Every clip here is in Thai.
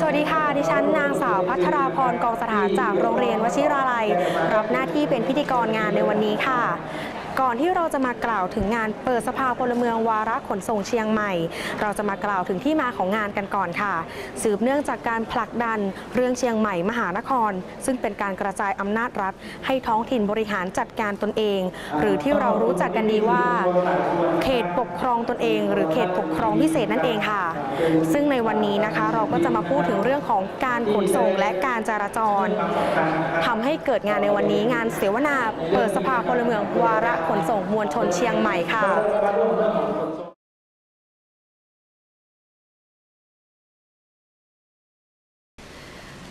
สวัสดีค่ะ ดิฉันนางสาวพัทราพรกองสถานจากโรงเรียนวชิราลัย รับหน้าที่เป็นพิธีกรงานในวันนี้ค่ะ ก่อนที่เราจะมากล่าวถึงงานเปิดสภาพลเมืองวาระขนส่งเชียงใหม่ เราจะมากล่าวถึงที่มาของงานกันก่อนค่ะ สืบเนื่องจากการผลักดันเรื่องเชียงใหม่มหานคร ซึ่งเป็นการกระจายอำนาจรัฐ ให้ท้องถิ่นบริหารจัดการตนเอง หรือที่เรารู้จักกันดีว่า เขตปกครองตนเอง หรือเขตปกครองพิเศษนั่นเองค่ะ ซึ่งในวันนี้นะคะเราก็จะมาพูดถึงเรื่องของการขนส่งและการจราจรทำให้เกิดงานในวันนี้งานเสวนาเปิดสภาพลเมืองวาระขนส่งมวลชนเชียงใหม่ค่ะ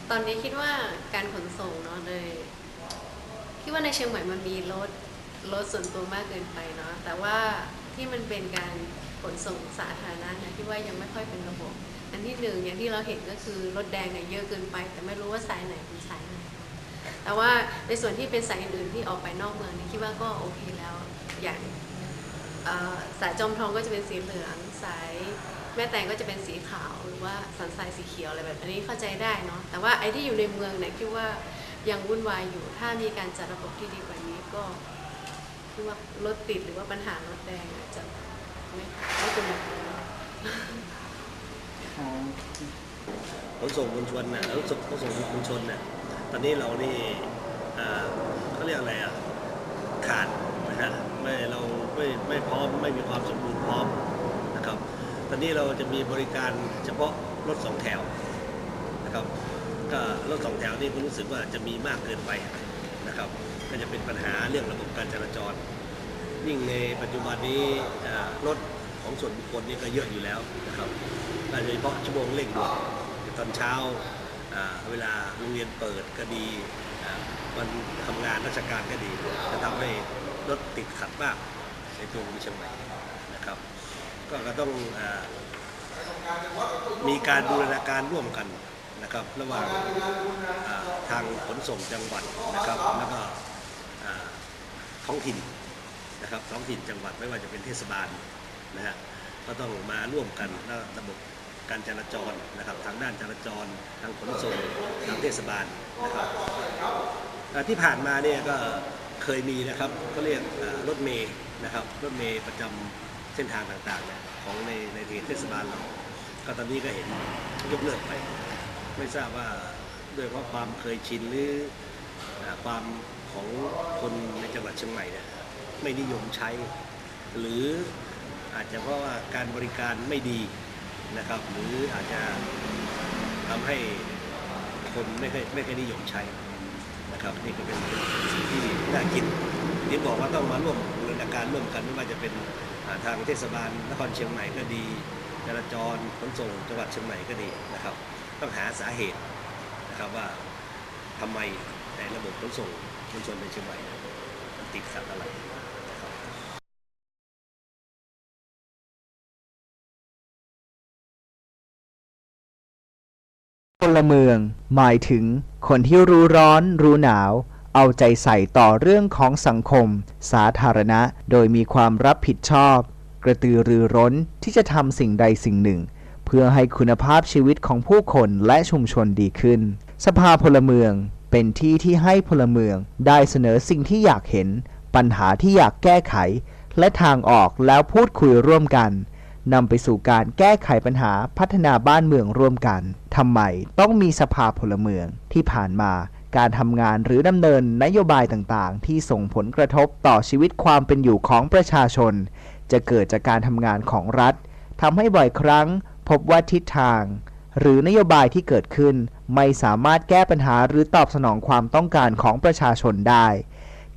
ตอนนี้คิดว่าการขนส่งเนาะเลยคิดว่าในเชียงใหม่มันมีรถรถส่วนตัวมากเกินไปเนาะแต่ว่าที่มันเป็นการขนส่งสาธารณะเนี่ยคิดว่ายังไม่ค่อยเป็นระบบ อันที่หนึ่งอย่างที่เราเห็นก็คือรถแดงเนี่ยเยอะเกินไป แต่ไม่รู้ว่าสายไหนเป็นสายไหน แต่ว่าในส่วนที่เป็นสายอื่นๆที่ออกไปนอกเมืองเนี่ยคิดว่าก็โอเคแล้วอย่างเอ่อสายจอมทองก็จะเป็นสีเหลืองสายแม่แตงก็จะเป็นสีขาวหรือว่าสันทรายสีเขียวอะไรแบบนี้เข้าใจได้เนาะแต่ว่าไอ้ที่อยู่ในเมืองเนี่ยคิดว่ายังวุ่นวายอยู่ ถ้ามีการจัดระบบที่ดีกว่านี้ก็คิดว่ารถติดหรือว่าปัญหารถแดงอาจจะไม่ไม่เป็นแบบนี้ขนส่งมวลชนน่ะขนส่งขนส่งมวลชนน่ะ ตอนนี้เรานี่เขาเรียกอะไรอะขาดนะฮะไม่เราไม่ไม่พร้อมไม่มีความสมบูรณ์พร้อมนะครับ ตอนนี้เราจะมีบริการเฉพาะรถสองแถวนะครับก็รถสองแถวนี่ผมรู้สึกว่าจะมีมากเกินไปนะครับ ก็จะเป็นปัญหาเรื่องระบบการจราจร ยิ่งในปัจจุบันนี้รถของส่วนบุคคลนี่ก็เยอะอยู่แล้วนะครับโดยเฉพาะชั่วโมงเร่งด่วนตอนเช้า เวลาโรงเรียนเปิดก็ดีอ่าวันทำงานราชการก็ดีจะทำให้รถติดขัดมากในตัวเมืองเชียงใหม่นะครับ ก็ต้องอมีการบูรณาการร่วมกันนะครับ ระหว่างทางขนส่งจังหวัดนะครับแล้วก็ท้องถิ่นนะครับท้องถิ่นจังหวัดไม่ว่าจะเป็นเทศบาลนะฮะก็ต้องมาร่วมกันแล้วระบบ การจราจรนะครับทางด้านจราจรทางขนส่งทางเทศบาลนะครับที่ผ่านมาเนี่ยก็เคยมีนะครับก็เรียกรถเมย์นะครับรถเมย์ประจำเส้นทางต่างๆเนี่ยของในในเทศบาลเราก็ตอนนี้ก็เห็นยกเลิกไป ไม่ทราบว่าด้วยเพราะความเคยชินหรือความของคนในจังหวัดเชียงใหม่เนี่ยไม่นิยมใช้ หรืออาจจะเพราะว่าการบริการไม่ดี นะครับ หรืออาจจะทำให้คนไม่เคยไม่เคยนิยมใช้นะครับ นี่ก็เป็นสิ่งที่น่าคิดที่บอกว่าต้องมาร่วมบูรณาการร่วมกันไม่ว่าจะเป็นทางเทศบาลนครเชียงใหม่ก็ดีจราจรขนส่งจังหวัดเชียงใหม่ก็ดีนะครับ ต้องหาสาเหตุนะครับว่าทำไมในระบบขนส่งมวลชนในเชียงใหม่มันติดขัดอะไร พลเมือง หมายถึง คนที่รู้ร้อน รู้หนาว เอาใจใส่ต่อเรื่องของสังคม สาธารณะ โดยมีความรับผิดชอบ กระตือรือร้นที่จะทำสิ่งใดสิ่งหนึ่ง เพื่อให้คุณภาพชีวิตของผู้คนและชุมชนดีขึ้น สภาพลเมืองเป็นที่ที่ให้พลเมืองได้เสนอสิ่งที่อยากเห็น ปัญหาที่อยากแก้ไข และทางออกแล้วพูดคุยร่วมกัน นำไปสู่การแก้ไขปัญหาพัฒนาบ้านเมืองร่วมกันทำไมต้องมีสภาพลเมืองที่ผ่านมาการทำงานหรือดำเนินนโยบายต่างๆ ที่ส่งผลกระทบต่อชีวิตความเป็นอยู่ของประชาชน จะเกิดจากการทำงานของรัฐทำให้บ่อยครั้ง พบว่าทิศทาง หรือนโยบายที่เกิดขึ้น ไม่สามารถแก้ปัญหาหรือตอบสนองความต้องการของประชาชนได้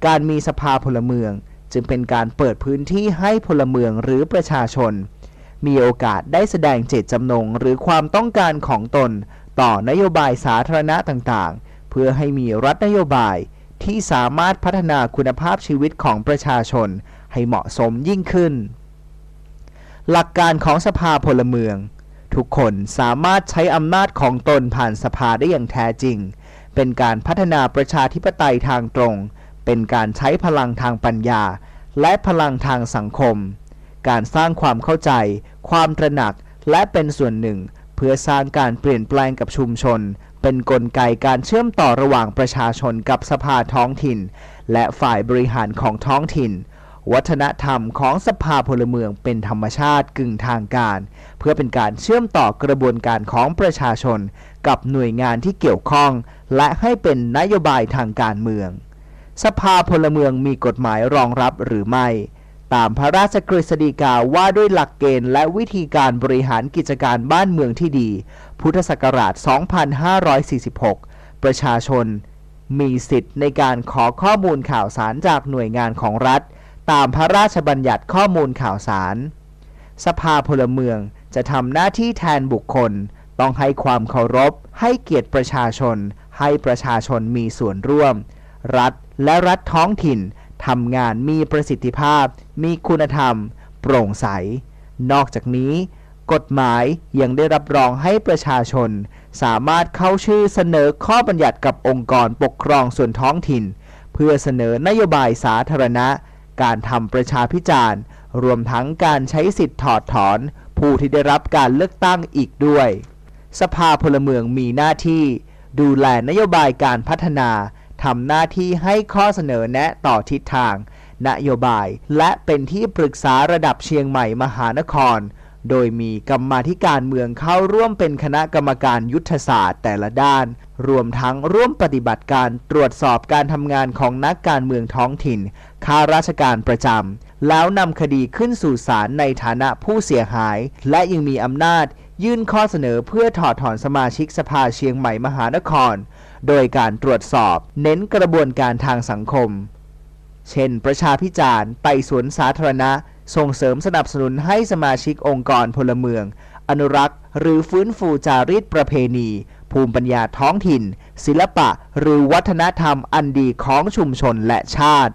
การมีสภาพลเมือง จึงเป็นการเปิดพื้นที่ให้พลเมืองหรือประชาชน มีโอกาสได้แสดงเจตจำนงหรือความต้องการของตน ต่อนโยบายสาธารณะต่างๆ เพื่อให้มีรัฐนโยบายที่สามารถพัฒนาคุณภาพชีวิตของประชาชนให้เหมาะสมยิ่งขึ้น หลักการของสภาพลเมือง ทุกคนสามารถใช้อำนาจของตนผ่านสภาได้อย่างแท้จริง เป็นการพัฒนาประชาธิปไตยทางตรง เป็นการใช้พลังทางปัญญา และพลังทางสังคม การสร้างความเข้าใจ ความตระหนัก และเป็นส่วนหนึ่ง เพื่อสร้างการเปลี่ยนแปลงกับชุมชน เป็นนกลไกการเชื่อมต่อระหว่างประชาชนกับสภาท้องถิ่น และฝ่ายบริหารของท้องถิ่น วัฒนธรรมของสภาพลเมืองเป็นธรรมชาติกึ่งทางการ เพื่อเป็นการเชื่อมต่อกระบวนการของประชาชน กับหน่วยงานที่เกี่ยวข้อง และให้เป็นนโยบายทางการเมือง สภาพลเมืองมีกฎหมายรองรับหรือไม่ ตามพระราชกฤษฎีกาว่าด้วยหลักเกณฑ์และวิธีการบริหารกิจการบ้านเมืองที่ดี พุทธศักราช 2546 ประชาชน มีสิทธิ์ในการขอข้อมูลข่าวสารจากหน่วยงานของรัฐ ตามพระราชบัญญัติข้อมูลข่าวสาร สภาพลเมืองจะทำหน้าที่แทนบุคคล ต้องให้ความเคารพ ให้เกียรติประชาชน ให้ประชาชนมีส่วนร่วม รัฐและรัฐท้องถิ่น ทำงานมีประสิทธิภาพ มีคุณธรรม โปร่งใส นอกจากนี้ กฎหมายยังได้รับรองให้ประชาชน สามารถเข้าชื่อเสนอข้อบัญญัติกับองค์กรปกครองส่วนท้องถิ่น เพื่อเสนอนโยบายสาธารณะ การทำประชาพิจารณ์ รวมทั้งการใช้สิทธิ์ถอดถอน ผู้ที่ได้รับการเลือกตั้งอีกด้วย สภาพลเมืองมีหน้าที่ ดูแลนโยบายการพัฒนา ทำหน้าที่ให้ข้อเสนอแนะต่อทิศทาง นโยบาย และเป็นที่ปรึกษาระดับเชียงใหม่มหานคร โดยมีกรรมาธิการเมืองเข้าร่วมเป็นคณะกรรมการยุทธศาสตร์แต่ละด้าน รวมทั้งร่วมปฏิบัติการตรวจสอบการทำงานของนักการเมืองท้องถิ่นข้าราชการประจำแล้วนำคดีขึ้นสู่ศาลในฐานะผู้เสียหาย และยังมีอำนาจยื่นข้อเสนอเพื่อถอดถอนสมาชิกสภาเชียงใหม่มหานคร โดยการตรวจสอบ เน้นกระบวนการทางสังคม เช่น ประชาพิจารณ์ไต่สวนสาธารณะ ส่งเสริมสนับสนุนให้สมาชิกองค์กรพลเมือง อนุรักษ์ หรือฟื้นฟูจารีตประเพณี ภูมิปัญญาท้องถิ่น ศิลปะ หรือวัฒนธรรมอันดีของชุมชนและชาติ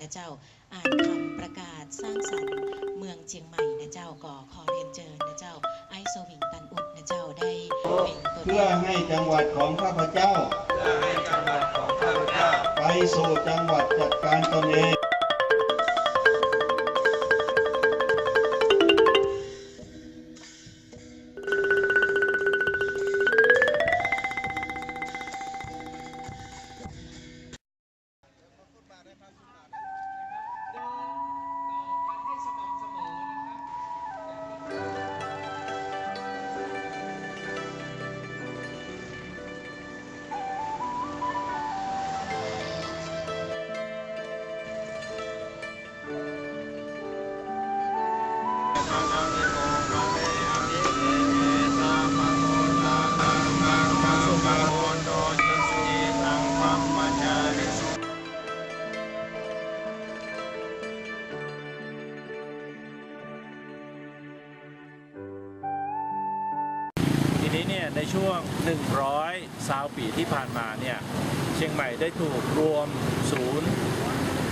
นนะเจ้า อ่านคำประกาศสร้างสรรค์เมืองเชียงใหม่นะเจ้าก็ขอเรียนเชิญนะเจ้า ไอโซวิงตันอุดนะเจ้าได้เป็นตัวแทเพื่อนให้จังหวัดของข้าพเจ้า ไปสู่จังหวัดจัดการตนเอง ในช่วง 100ซาวปีที่ผ่านมาเนี่ยเชียงใหม่ได้ถูกรวมศูนย์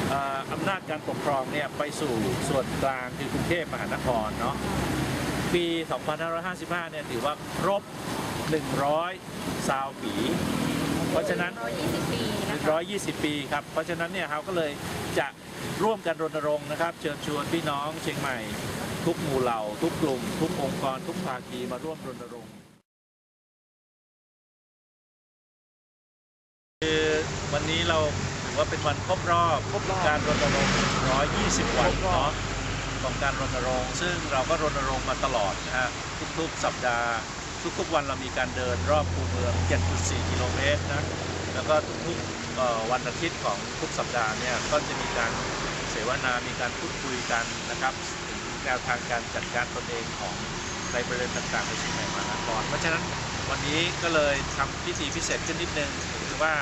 เอ่ออำนาจการปกครองเนี่ยไปสู่ส่วนกลางคือกรุงเทพมหานครเนาะปี 2555 เนี่ยถือว่าครบ 100 ซาวปี เพราะฉะนั้น 120 ปีนะคะ120 ปีครับ เพราะฉะนั้นเนี่ยเขาก็เลยจะร่วมกันรณรงค์นะครับ เชิญชวนพี่น้องเชียงใหม่ ทุกหมู่เหล่า ทุกกลุ่ม ทุกองค์กร ทุกภาคีมาร่วมรณรงค์ วันนี้เราถือว่าเป็นวันครบรอบครบการรณรงค์ 120 วันเนาะของการรณรงค์ ซึ่งเราก็รณรงค์มาตลอดนะฮะทุกๆ สัปดาห์ ทุกๆ วันเรามีการเดินรอบคูเมือง 7.4 กิโลเมตรนะแล้วก็ทุกๆเอ่อวันอาทิตย์ของทุกสัปดาห์เนี่ยก็จะมีการเสวนา มีการพูดคุยกันนะครับถึงแนวทางการจัดการตนเองของในบริเวณต่างๆในเชียงใหม่มหานครเพราะฉะนั้นวันนี้ก็เลยทำพิธีพิเศษขึ้นนิดนึงคือว่า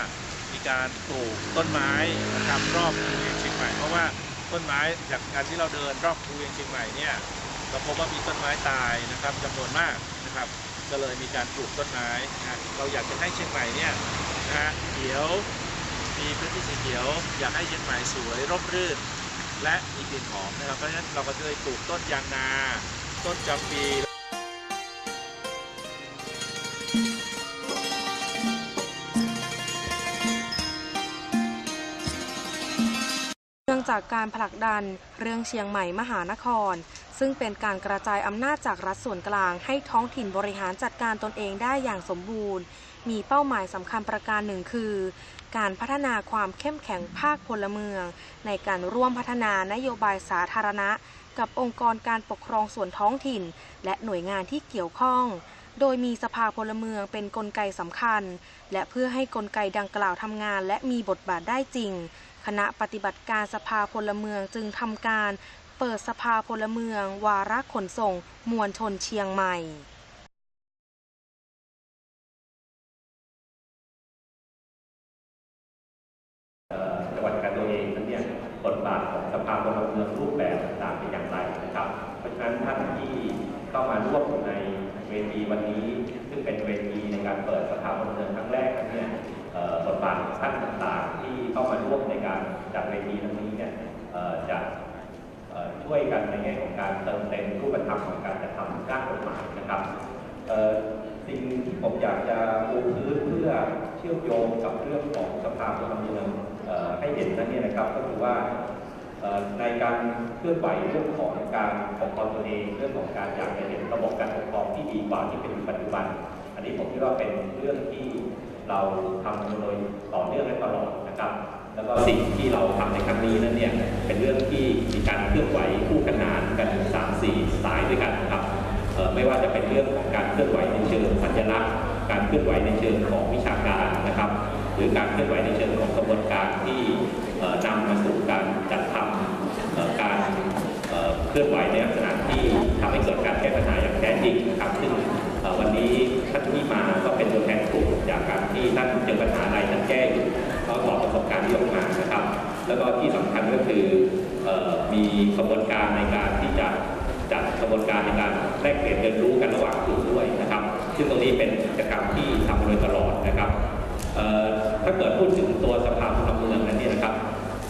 มีการปลูกต้นไม้นะครับรอบคูเวียงเชียงใหม่เพราะว่าต้นไม้จากการที่เราเดินรอบคูเวียงเชียงใหม่เนี่ยเราพบว่ามีต้นไม้ตายนะครับจำนวนมากนะครับก็เลยมีการปลูกต้นไม้นะเราอยากจะให้เชียงใหม่เนี่ยนะฮะเขียว มีพื้นที่สีเขียว อยากให้เชียงใหม่สวยร่มรื่น และมีกลิ่นหอมนะครับเพราะฉะนั้นเราก็เลยปลูกต้นยางนา ต้นจำปี จากการผลักดันเรื่องเชียงใหม่มหานคร ซึ่งเป็นการกระจายอำนาจจากรัฐส่วนกลาง ให้ท้องถิ่นบริหารจัดการตนเองได้อย่างสมบูรณ์ มีเป้าหมายสำคัญประการหนึ่งคือ การพัฒนาความเข้มแข็งภาคพลเมือง ในการร่วมพัฒนานโยบายสาธารณะ กับองค์กรการปกครองส่วนท้องถิ่น และหน่วยงานที่เกี่ยวข้องโดยมีสภาพลเมืองเป็นนกลไกสำคัญ และเพื่อให้กลไกดังกล่าวทำงานและมีบทบาทได้จริง คณะปฏิบัติการสภาพลเมืองจึงทำการเปิดสภาพลเมือง วาระขนส่ง มวลชนเชียงใหม่ ช่วยกันในแง่ของการเติมเต็มรูปธรรมของการจัดทำร่างกฎหมายนะครับสิ่งที่ผมอยากจะปูพื้นเพื่อเชื่อมโยงกับเรื่องของสภาพลเมืองเอ่อให้เห็นนั้นเนี่ยนะครับ ก็คือว่าในการเคลื่อนไหวเรื่องของการปกครองตนเองเรื่องของการอยากจะเห็นระบบการปกครองที่ดีกว่าที่เป็นปัจจุบัน อันนี้ผมคิดว่าเป็นเรื่องที่เราทำมาโดยต่อเนื่องและตลอดนะครับ แล้วก็สิ่งที่เราทำในครั้งนี้นั้นเนี่ยเป็นเรื่องที่มีการเคลื่อนไหวคู่ขนานกันสามสี่สายด้วยกันนะครับไม่ว่าจะเป็นเรื่องของการเคลื่อนไหวในเชิงสัญลักษณ์ การเคลื่อนไหวในเชิงของวิชาการนะครับ หรือการเคลื่อนไหวในเชิงของกระบวนการที่เอ่อนำมาสู่การจัดทำเอ่อการเคลื่อนไหวในลักษณะที่ทำให้เกิดการแก้ปัญหาอย่างแท้จริงนะครับซึ่งวันนี้ท่านที่มาก็เป็นตัวแทนกลุ่มจากการที่ท่านเจอปัญหาอะไรท่านแก้อยู่ มีกระบวนการในการที่จะจัดกระบวนการในการแลกเปลี่ยนเรียนรู้กันระหว่างกลุ่มด้วยนะครับ ซึ่งตรงนี้เป็นกิจกรรมที่ทำโดยตลอดนะครับถ้าเกิดพูดถึงตัวสภาพลเมืองนั้นเนี่ยนะครับ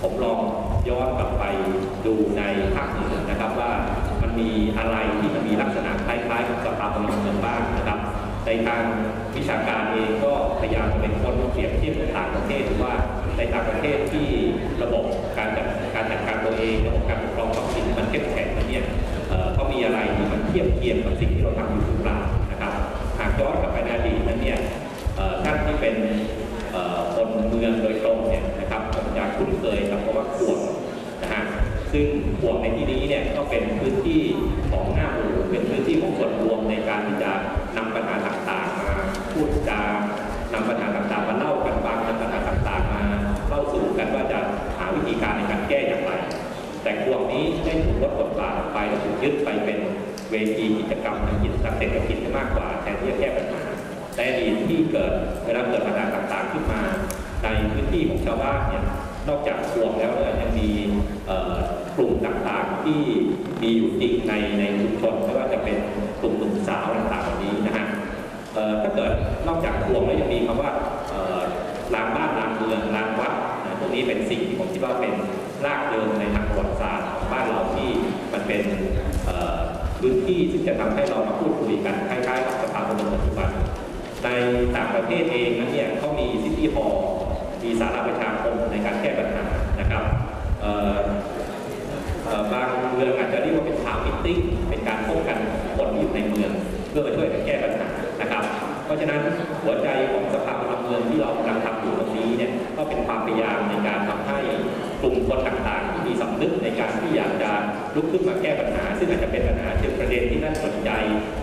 ผมลองย้อนกลับไปดูในภาคเหนือนะครับว่ามันมีอะไรที่มันมีลักษณะคล้ายๆกับสภาพลเมืองบ้างนะครับ ในทางวิชาการเองก็พยายามจะเป็นคนเปรียบเทียบกับต่างประเทศว่าในต่างประเทศที่ระบบ ที่มันเทียบเทียมกับสิ่งที่เราทำอยู่หรือเปล่านะครับ หากย้อนกลับไปในอดีตนั้นเนี่ยท่านที่เป็นคนเมืองโดยตรงเนี่ยนะครับผมจะคุ้นเคยกับคำว่าขวดนะฮะซึ่งขวดในที่นี้เนี่ยก็เป็นพื้นที่ของหน้าหมู่เป็นพื้นที่ของส่วนรวมในการที่จะนำปัญหาต่างๆมาพูดจานำปัญหาต่างๆมาเล่ากันฟังนำปัญหาต่างๆมาเล่าสู่กันว่าจะหาวิธีการในการแก้อย่างไร แต่พวกนี้ได้ถูกลดบทบาทไปและถูกยึดไปเป็น เวทีกิจกรรมทางกิจทางเศรษฐกิจมากกว่าแทนที่จะแก้ปัญหาแต่อดีตที่เกิดเวลาเกิดปัญหาต่างๆขึ้นมา ในพื้นที่ของชาวบ้านเนี่ยนอกจากพวงแล้วเนี่ยยังมีกลุ่มต่างๆที่มีอยู่จริงในในชุมชนไม่ว่าจะเป็นกลุ่มหนุ่มสาวต่างๆเหล่านี้นะฮะถ้าเกิดนอกจากพวงแล้วยังมีคำว่าลานบ้านลานเมืองลานวัดนะพวกนี้เป็นสิ่งที่ผมคิดว่าเป็นรากเดิมในทางประวัติศาสตร์ของบ้านเราที่มันเป็น พื้นที่ซึ่งจะทำให้เรามาพูดคุยกันคล้ายๆกับสภาพลเมืองปัจจุบัน ในต่างประเทศเองนั้นเนี่ยเขามีซิตี้ฮอลล์มีสาราประชาคมในการแก้ปัญหานะครับบางเมืองอาจจะเรียกว่าเป็นทาวน์มิทติ้งเป็นการพบกันคนที่อยู่ในเมือง เพื่อมาช่วยกันแก้ปัญหานะครับ เพราะฉะนั้นหัวใจของสภาพลเมืองที่เรากำลังทำอยู่ตรงนี้เนี่ยก็เป็นความพยายามในการทำให้ กลุ่มคนต่างๆที่มีสำนึกในการที่อยากจะลุกขึ้นมาแก้ปัญหา ซึ่งอาจจะเป็นปัญหาเชิงประเด็นที่ท่านสนใจ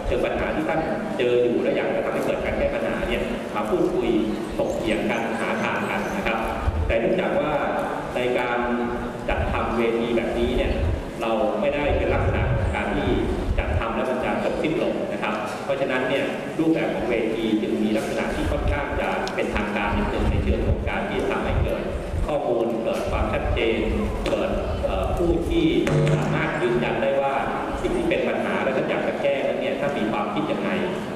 เชิงปัญหาที่ท่านเจออยู่และอยากจะทำให้เกิดการแก้ปัญหาเนี่ยมาพูดคุยถกเถียงกันหาทางกันนะครับ แต่เนื่องจากว่าในการจัดทำเวทีแบบนี้เนี่ยเราไม่ได้เป็นลักษณะการที่จัดทำแล้วมันจะจบสิ้นลงนะครับ เพราะฉะนั้นเนี่ยรูปแบบของเวทีจึงมีลักษณะที่ค่อนข้างจะเป็นทางการนิดนึงในเชิงของการที่ทำให้เกิด ข้อมูลเกิดความชัดเจนเกิดผู้ที่สามารถยืนยันได้ว่าสิ่งที่เป็นปัญหาและท่าอยากจะแก้นั้นเนี่ยถ้ามีความคิดยังไง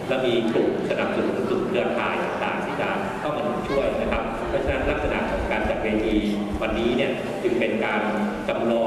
และมีกลุ่มสนับสนุนกลุ่มเครือข่ายต่างๆที่จะเข้ามาช่วยนะครับ เพราะฉะนั้นลักษณะของการจัดเวทีวันนี้เนี่ยจึงเป็นการจำลอง